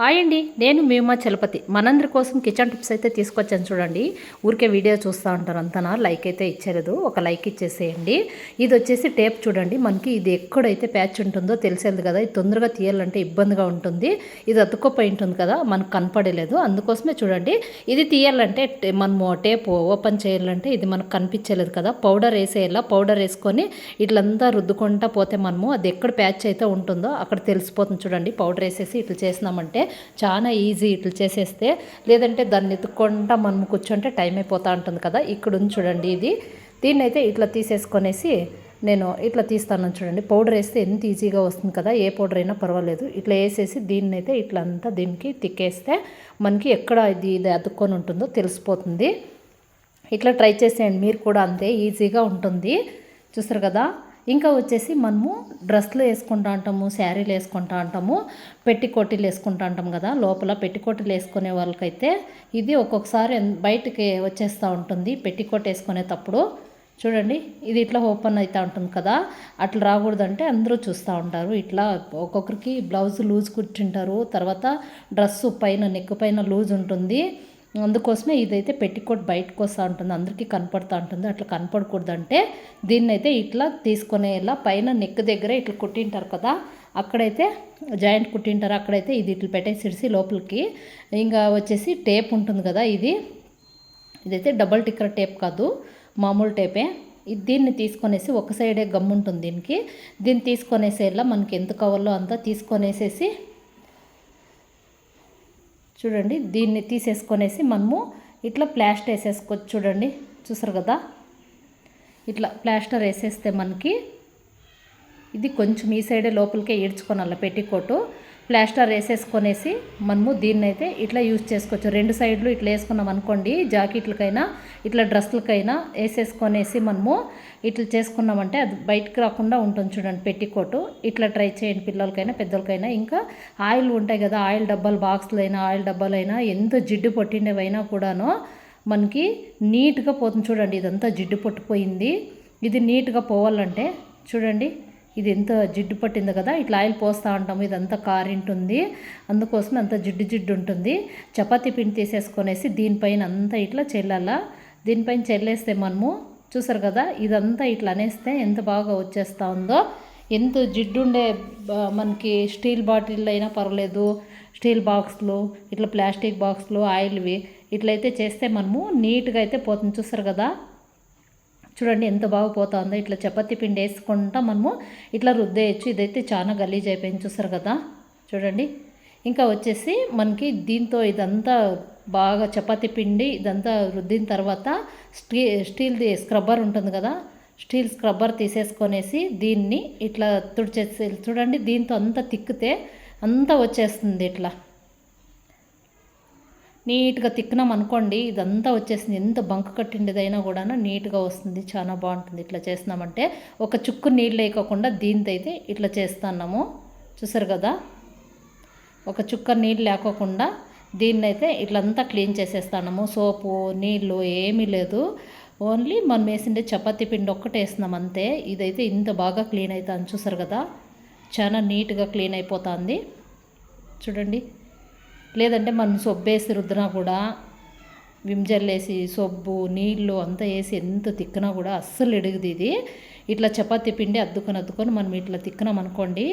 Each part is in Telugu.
హాయ్ అండి నేను మేమా చలపతి. మనందరి కోసం కిచెన్ టిప్స్ అయితే తీసుకొచ్చాను చూడండి. ఊరికే వీడియో చూస్తూ ఉంటారు అంతనా? లైక్ అయితే ఇచ్చేలేదు ఒక లైక్ ఇచ్చేసేయండి. ఇది వచ్చేసి టేప్ చూడండి. మనకి ఇది ఎక్కడైతే ప్యాచ్ ఉంటుందో తెలిసేది కదా. ఇది తొందరగా తీయాలంటే ఇబ్బందిగా ఉంటుంది. ఇది అతుక్కోపోయి ఉంటుంది కదా. మనకు కనపడలేదు. అందుకోసమే చూడండి. ఇది తీయాలంటే మనము టేప్ ఓపెన్ చేయాలంటే ఇది మనకు కనిపించలేదు కదా. పౌడర్ వేసేయాలా? పౌడర్ వేసుకొని ఇట్లంతా రుద్దుకుంటా పోతే మనము అది ఎక్కడ ప్యాచ్ అయితే ఉంటుందో అక్కడ తెలిసిపోతుంది చూడండి. పౌడర్ వేసేసి ఇట్లా చేసినామంటే చాలా ఈజీ ఇట్లా చేసేస్తే లేదంటే దాన్ని ఎత్తుక్కుంటా మనం కూర్చుంటే టైం అయిపోతూ ఉంటుంది కదా. ఇక్కడ ఉంది చూడండి ఇది. దీన్ని అయితే ఇట్లా తీసేసుకొనేసి నేను ఇట్లా తీస్తాను చూడండి. పౌడర్ వేస్తే ఎంత ఈజీగా వస్తుంది కదా. ఏ పౌడర్ అయినా పర్వాలేదు. ఇట్లా వేసేసి దీన్ని అయితే ఇట్లా అంతా దీనికి తిక్కేస్తే మనకి ఎక్కడ ఇది ఇది అతుక్కొని ఉంటుందో తెలిసిపోతుంది. ఇట్లా ట్రై చేసేయండి. మీరు కూడా అంతే ఈజీగా ఉంటుంది. చూసారు కదా? ఇంకా వచ్చేసి మనము డ్రెస్లు వేసుకుంటా ఉంటాము శారీలు వేసుకుంటా ఉంటాము పెట్టికోటీలు వేసుకుంటా ఉంటాం కదా. లోపల పెట్టికోటీలు వేసుకునే వాళ్ళకైతే ఇది ఒక్కొక్కసారి బయటికి వచ్చేస్తూ ఉంటుంది. పెట్టికోట్ వేసుకునేటప్పుడు చూడండి ఇది ఇట్లా ఓపెన్ అవుతూ ఉంటుంది కదా. అట్లా రాకూడదంటే అందరూ చూస్తూ ఉంటారు. ఇట్లా ఒక్కొక్కరికి బ్లౌజ్ లూజ్ కుట్టింటారు. తర్వాత డ్రెస్సు పైన నెక్ పైన లూజ్ ఉంటుంది. అందుకోసమే ఇదైతే పెట్టికోట్ బయటకు వస్తూ ఉంటుంది. అందరికీ కనపడుతూ ఉంటుంది. అట్లా కనపడకూడదంటే దీన్ని అయితే ఇట్లా తీసుకునేలా పైన నెక్ దగ్గర ఇట్లా కుట్టింటారు కదా అక్కడైతే జాయింట్ కుట్టింటారు. అక్కడైతే ఇది ఇట్లా పెట్టేసిడిసి లోపలికి ఇంకా వచ్చేసి టేప్ ఉంటుంది కదా ఇది. ఇదైతే డబల్ టిక్కర్ టేప్ కాదు మామూలు టేపే. దీన్ని తీసుకొనేసి ఒక సైడే గమ్ ఉంటుంది దీనికి. దీన్ని తీసుకొనేసేలా మనకి ఎంత కావాలో అంతా తీసుకొనేసేసి చూడండి దీన్ని తీసేసుకొనేసి మనము ఇట్లా ప్లాస్టర్ వేసేసుకోవచ్చు చూడండి చూసారు కదా? ఇట్లా ప్లాస్టర్ వేసేస్తే మనకి ఇది కొంచెం ఈ సైడే లోపలికే ఈడ్చుకోనాల పెట్టికోటు ప్లాస్టర్ వేసేసుకొనేసి మనము దీన్ని అయితే ఇట్లా యూజ్ చేసుకోవచ్చు. రెండు సైడ్లు ఇట్లా వేసుకున్నాం అనుకోండి జాకెట్లకైనా ఇట్లా డ్రెస్లకైనా వేసేసుకొనేసి మనము ఇట్లా చేసుకున్నామంటే అది బయటకు రాకుండా ఉంటుంది చూడండి పెట్టికోటు. ఇట్లా ట్రై చేయండి పిల్లలకైనా పెద్దలకైనా. ఇంకా ఆయిల్ ఉంటాయి కదా ఆయిల్ డబ్బాలు బాక్స్లు అయినా ఆయిల్ డబ్బాలైనా ఎంత జిడ్డు పట్టిండేవైనా కూడాను మనకి నీట్గా పోతుంది చూడండి. ఇదంతా జిడ్డు పట్టిపోయింది. ఇది నీట్గా పోవాలంటే చూడండి ఇది ఎంత జిడ్డు పట్టింది కదా ఇట్లా ఆయిల్ పోస్తూ ఉంటాము ఇదంతా కారింటుంది. అందుకోసం అంత జిడ్డు జిడ్డు ఉంటుంది. చపాతీ పిండి తీసేసుకొనేసి దీనిపైన అంతా ఇట్లా చెల్లాలా. దీనిపైన చెల్లేస్తే మనము చూసారు కదా ఇదంతా ఇట్లా అనేస్తే ఎంత బాగా వచ్చేస్తూ ఉందో ఎంత జిడ్డు ఉండే మనకి స్టీల్ బాటిల్ అయినా పర్వాలేదు. స్టీల్ బాక్స్లు ఇట్లా ప్లాస్టిక్ బాక్స్లు ఆయిల్వి ఇట్లయితే చేస్తే మనము నీట్గా అయితే పోతుంది. చూసారు కదా చూడండి ఎంత బాగా పోతుందో. ఇట్లా చపాతీ పిండి వేసుకుంటా మనము ఇట్లా రుద్దేయచ్చు. ఇదైతే చాలా గలీజ్ అయిపోయింది చూసారు కదా. చూడండి. ఇంకా వచ్చేసి మనకి దీంతో ఇదంతా బాగా చపాతి పిండి ఇదంతా రుద్దిన తర్వాత స్టీ స్టీల్ది స్క్రబ్బర్ ఉంటుంది కదా. స్టీల్ స్క్రబ్బర్ తీసేసుకొనేసి దీన్ని ఇట్లా తుడిచేసి చూడండి దీంతో అంతా తిక్కితే అంతా వచ్చేస్తుంది ఇట్లా. నీట్గా తిక్కినాం అనుకోండి ఇదంతా వచ్చేసింది. ఎంత బంక కట్టిండేదైనా కూడా నీట్గా వస్తుంది. చాలా బాగుంటుంది ఇట్లా చేసినామంటే. ఒక చుక్కు నీళ్ళు వేయకోకుండా దీంతో అయితే ఇట్లా చేస్తున్నాము. చూసారు కదా? ఒక చుక్క నీళ్ళు లేకోకుండా దీన్ని అయితే ఇట్లంతా క్లీన్ చేసేస్తాము సోపు నీళ్ళు ఏమీ లేదు. ఓన్లీ మనం వేసిండే చపాతీ పిండి ఒక్కటే వేస్తున్నాం అంతే. ఇదైతే ఇంత బాగా క్లీన్ అవుతుంది చూసారు కదా? చాలా నీట్గా క్లీన్ అయిపోతుంది. చూడండి. లేదంటే మనం సొబ్బు వేసి రుద్దినా కూడా విమ్ జెల్ వేసి సొబ్బు నీళ్ళు అంతా వేసి ఎంత తిక్కినా కూడా అస్సలు ఎడుగుది ఇది. ఇట్లా చపాతీ పిండి అద్దుకొని అద్దుకొని మనం ఇట్లా తిక్కినాం అనుకోండి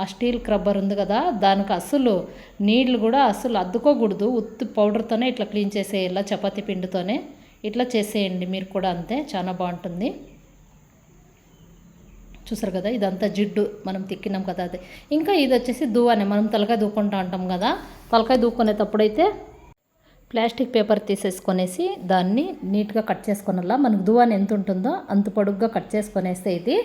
ఆ స్టీల్ క్రబ్బర్ ఉంది కదా దానికి అస్సలు నీళ్ళు కూడా అస్సలు అద్దుకోకూడదు. ఉత్తి పౌడర్తోనే ఇట్లా క్లీన్ చేసేయాల చపాతీ పిండితోనే? ఇట్లా చేసేయండి మీరు కూడా అంతే చాలా బాగుంటుంది. చూసారు కదా? ఇదంతా జిడ్డు మనం తిక్కినాం కదా అది. ఇంకా ఇది వచ్చేసి దువ్వానే మనం తలకాయ దూకుంటా ఉంటాం కదా? తలకాయ దూకునేటప్పుడైతే ప్లాస్టిక్ పేపర్ తీసేసుకొనేసి దాన్ని నీట్గా కట్ చేసుకున్నలా మనకు దువ్వాన ఎంత ఉంటుందో అంత పొడుగ్గా కట్ చేసుకొనేస్తే ఇది.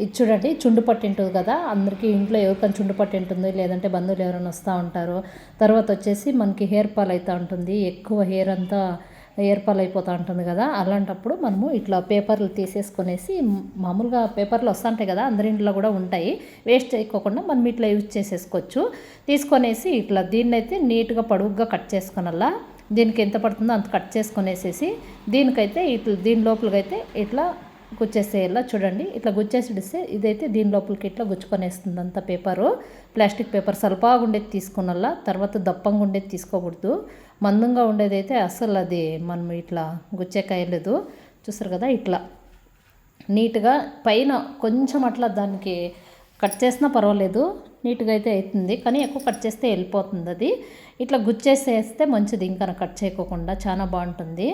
ఇది చూడండి చుండు పట్టి ఉంటుంది కదా? అందరికీ ఇంట్లో ఎవరికైనా చుండు పట్టి ఉంటుంది? లేదంటే బంధువులు ఎవరైనా వస్తూ ఉంటారు? తర్వాత వచ్చేసి మనకి హెయిర్ ఫాల్ అవుతూ ఉంటుంది. ఎక్కువ హెయిర్ అంతా ఏర్పాలైపోతూ అయిపోతూ ఉంటుంది కదా. అలాంటప్పుడు మనము ఇట్లా పేపర్లు తీసేసుకునేసి మామూలుగా పేపర్లు వస్తుంటాయి కదా అందరి ఇంట్లో కూడా ఉంటాయి. వేస్ట్ చేయకోకుండా మనం ఇట్లా యూజ్ చేసేసుకోవచ్చు. తీసుకొనేసి ఇట్లా దీన్నైతే నీట్గా పొడుగ్గా కట్ చేసుకునల్లా. దీనికి ఎంత పడుతుందో అంత కట్ చేసుకునేసేసి దీనికైతే ఇట్లా దీని లోపలికైతే ఇట్లా గుచ్చేసేలా చూడండి. ఇట్లా గుచ్చేసిడిస్తే ఇదైతే దీని లోపలికి ఇట్లా గుచ్చుకొనేస్తుంది అంత పేపరు. ప్లాస్టిక్ పేపర్ సల్పాగా ఉండేది తీసుకున్నలా తర్వాత దప్పంగా ఉండేది తీసుకోకూడదు. మందంగా ఉండేదైతే అసలు అది మనం ఇట్లా గుచ్చేకాయలేదు చూసారు కదా ఇట్లా. నీట్గా పైన కొంచెం అట్లా దానికి కట్ చేసినా పర్వాలేదు. నీట్గా అయితే అవుతుంది. కానీ ఎక్కువ కట్ చేస్తే వెళ్ళిపోతుంది అది. ఇట్లా గుచ్చేసేస్తే మంచిది. ఇంకా కట్ చేయకోకుండా చాలా బాగుంటుంది.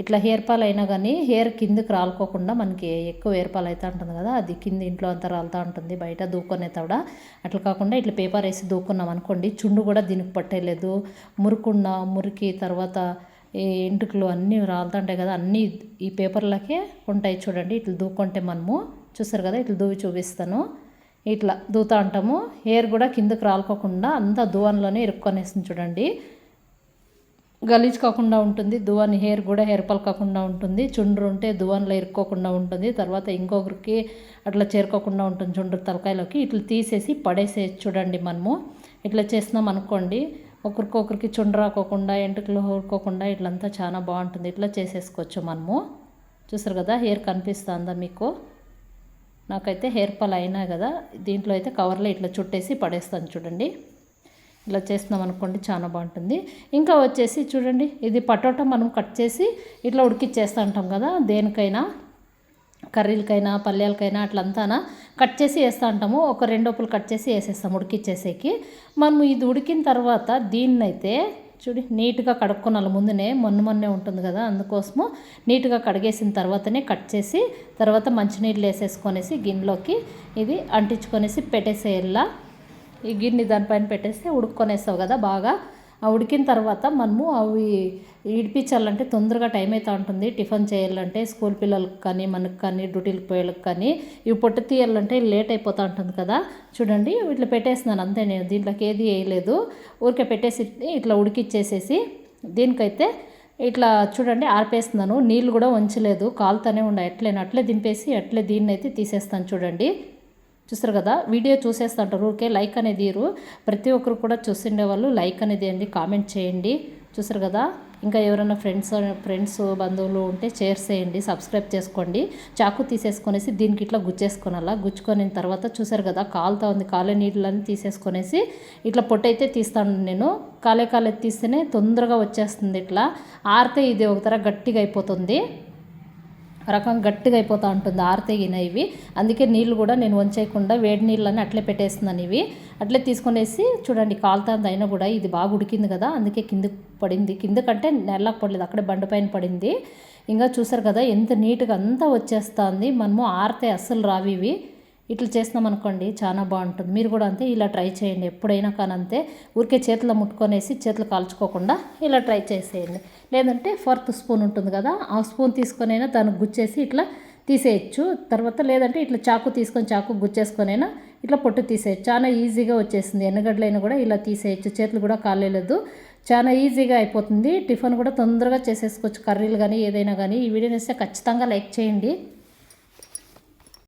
ఇట్లా హెయిర్ ఫాల్ అయినా కానీ హెయిర్ కిందకి రాలుకోకుండా మనకి ఎక్కువ హెయిర్ ఫాల్ అవుతూ ఉంటుంది కదా అది కింద ఇంట్లో అంతా రాలుతూ ఉంటుంది బయట దూకునే తవిడ అట్లా కాకుండా ఇట్లా పేపర్ వేసి దూకున్నాం అనుకోండి చుండు కూడా దీనికి పట్టేయలేదు. మురుకున్న మురికి తర్వాత ఈ ఎంటుకలు అన్నీ రాలుతుంటాయి కదా అన్నీ ఈ పేపర్లకే ఉంటాయి చూడండి. ఇట్లా దూకుంటే మనము చూస్తారు కదా ఇట్లా దూవి చూపిస్తాను. ఇట్లా దూతా అంటాము హెయిర్ కూడా కిందకి రాలుకోకుండా అంతా దువాన్లోనే ఇరుక్కొనేస్తుంది చూడండి. గలీజ్ కాకుండా ఉంటుంది. దువాన్ హెయిర్ కూడా హెయిర్ ఫాల్ కాకుండా ఉంటుంది. చుండ్రు ఉంటే దువాన్లో ఇరుక్కోకుండా ఉంటుంది. తర్వాత ఇంకొకరికి అట్లా చేరుకోకుండా ఉంటుంది చుండ్రు తలకాయలోకి. ఇట్లా తీసేసి పడేసే చూడండి మనము. ఇట్లా చేసినాం అనుకోండి ఒకరికొకరికి చుండ్రు రాకోకుండా ఎంటుకలు ఊరుకోకుండా ఇట్లంతా చాలా బాగుంటుంది. ఇట్లా చేసేసుకోవచ్చు మనము. చూసారు కదా హెయిర్ కనిపిస్తుందా మీకు? నాకైతే హెయిర్ ఫాల్ అయినా కదా దీంట్లో అయితే కవర్లో ఇట్లా చుట్టేసి పడేస్తాను చూడండి. ఇలా చేస్తున్నాం అనుకోండి చాలా బాగుంటుంది. ఇంకా వచ్చేసి చూడండి ఇది పటోటా మనం కట్ చేసి ఇట్లా ఉడికిచ్చేస్తూ ఉంటాం కదా దేనికైనా కర్రీలకైనా పల్లెలకైనా అట్లంతానా కట్ చేసి వేస్తూ ఉంటాము ఒక రెండోపులు కట్ చేసి వేసేస్తాం ఉడికిచ్చేసేకి. మనం ఇది ఉడికిన తర్వాత దీన్నైతే చూడి నీట్గా కడుక్కోనాలి ముందునే మొన్న మొన్నే ఉంటుంది కదా అందుకోసము నీట్గా కడిగేసిన తర్వాతనే కట్ చేసి తర్వాత మంచినీళ్ళు వేసేసుకొనేసి గిన్నెలోకి ఇది అంటించుకొనేసి పెట్టేసేయాల ఈ గిన్నె దానిపైన పెట్టేస్తే ఉడుక్కొనేస్తావు కదా బాగా. ఆ ఉడికిన తర్వాత మనము అవి ఇడిపించాలంటే తొందరగా టైం అవుతూ ఉంటుంది. టిఫిన్ చేయాలంటే స్కూల్ పిల్లలకు కానీ మనకు కానీ డ్యూటీలకు పోయేలకు కానీ ఇవి పొట్టు తీయాలంటే లేట్ అయిపోతూ ఉంటుంది కదా. చూడండి ఇట్లా పెట్టేస్తున్నాను అంతే నేను. దీంట్లోకి ఏది వేయలేదు. ఊరికే పెట్టేసి ఇట్లా ఉడికిచ్చేసేసి దీనికైతే ఇట్లా చూడండి ఆర్పేస్తున్నాను. నీళ్ళు కూడా ఉంచలేదు కాలుతూనే ఉండే అట్లే అట్లే దింపేసి అట్లే దీన్ని అయితే తీసేస్తాను చూడండి. చూస్తారు కదా? వీడియో చూసేస్తుంటారు. ఊరికే లైక్ అనేది ఇరు ప్రతి ఒక్కరు కూడా చూసిండే వాళ్ళు లైక్ అనేది అండి కామెంట్ చేయండి. చూసారు కదా? ఇంకా ఎవరైనా ఫ్రెండ్స్ ఫ్రెండ్స్ బంధువులు ఉంటే షేర్ చేయండి సబ్స్క్రైబ్ చేసుకోండి. చాకు తీసేసుకొనేసి దీనికి ఇట్లా గుచ్చేసుకోనాలా? గుచ్చుకొని తర్వాత చూసారు కదా? కాలుతా ఉంది. కాలే నీళ్ళని తీసేసుకొనేసి ఇట్లా పొట్టయితే తీస్తాను నేను. కాలే కాలే తీస్తేనే తొందరగా వచ్చేస్తుంది ఇట్లా. ఆరితే ఇది ఒక తర గట్టిగా అయిపోతుంది. రకం గట్టిగా అయిపోతూ ఉంటుంది ఆరితేగిన ఇవి. అందుకే నీళ్ళు కూడా నేను వంచేయకుండా వేడి నీళ్ళని అట్లే పెట్టేస్తున్నాను ఇవి. అట్లే తీసుకొనేసి చూడండి కాలుతాంది అయినా కూడా ఇది బాగా ఉడికింది కదా అందుకే కిందకి పడింది. కిందకంటే నెలకు పడలేదు అక్కడే బండపైన పడింది. ఇంకా చూసారు కదా ఎంత నీట్గా అంతా వచ్చేస్తుంది. మనము ఆరితే అస్సలు రావి ఇవి. ఇట్లా చేసినాం అనుకోండి చాలా బాగుంటుంది. మీరు కూడా అంతే ఇలా ట్రై చేయండి. ఎప్పుడైనా కానీ అంతే ఊరికే చేతిలో ముట్టుకొనేసి చేతులు కాల్చుకోకుండా ఇలా ట్రై చేసేయండి. లేదంటే ఫోర్త్ స్పూన్ ఉంటుంది కదా ఆ స్పూన్ తీసుకొనైనా దానికి గుచ్చేసి ఇట్లా తీసేయచ్చు. తర్వాత లేదంటే ఇట్లా చాకు తీసుకొని చాకు గుచ్చేసుకొనైనా ఇట్లా పొట్టు తీసేయచ్చు. చాలా ఈజీగా వచ్చేసింది. ఎన్నగడ్డలైనా కూడా ఇలా తీసేయచ్చు. చేతులు కూడా కాలేదు చాలా ఈజీగా అయిపోతుంది. టిఫిన్ కూడా తొందరగా చేసేసుకోవచ్చు. కర్రీలు కానీ ఏదైనా కానీ ఈ వీడియో వస్తే ఖచ్చితంగా లైక్ చేయండి.